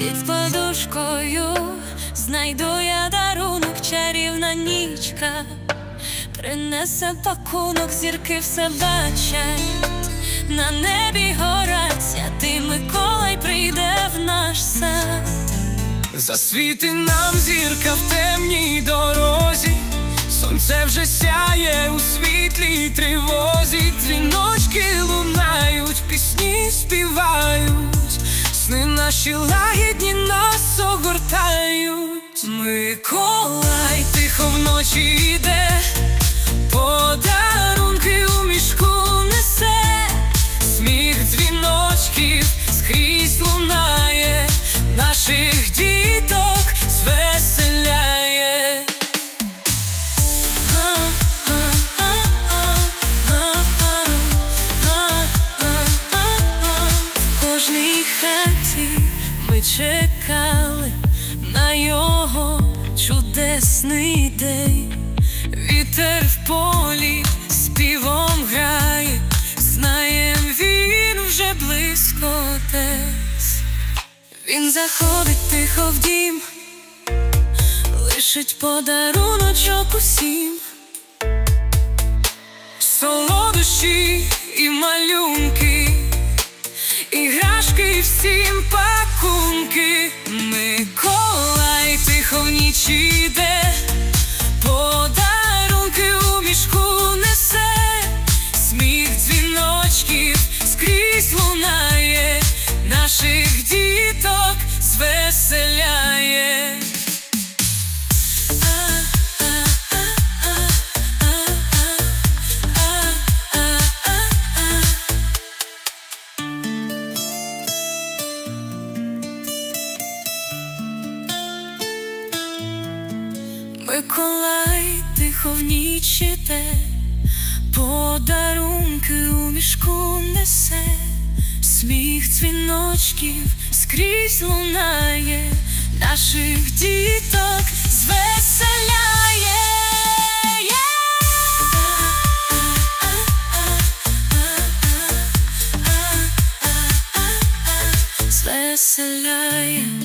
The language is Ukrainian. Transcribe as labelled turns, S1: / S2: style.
S1: Під подушкою знайду я дарунок, чарівна нічка, принесе пакунок, зірки все бачать, на небі горять, святий Миколай прийде в наш сад.
S2: Засвіти нам зірка в темній дорозі, сонце вже сяє у світлій тривозі, наші лагідні нас огортають. Миколай тихо вночі йде, подарунки у мішку несе, сміх дзвіночків скрізь лунає, наших діток звеселяє.
S1: В кожній хаті чекали на його чудесний день.
S2: Вітер в полі співом грає, знаєм він вже близько десь.
S1: Він заходить тихо в дім, лишить подаруночок усім.
S2: Солодощі і малюнки, і всім пакунки. Миколай тихо в ніч йде,
S1: Миколай тихо в ніч іде, подарунки у мішку несе, сміх дзвіночків скрізь лунає, наших діток звеселяє. Звеселяє.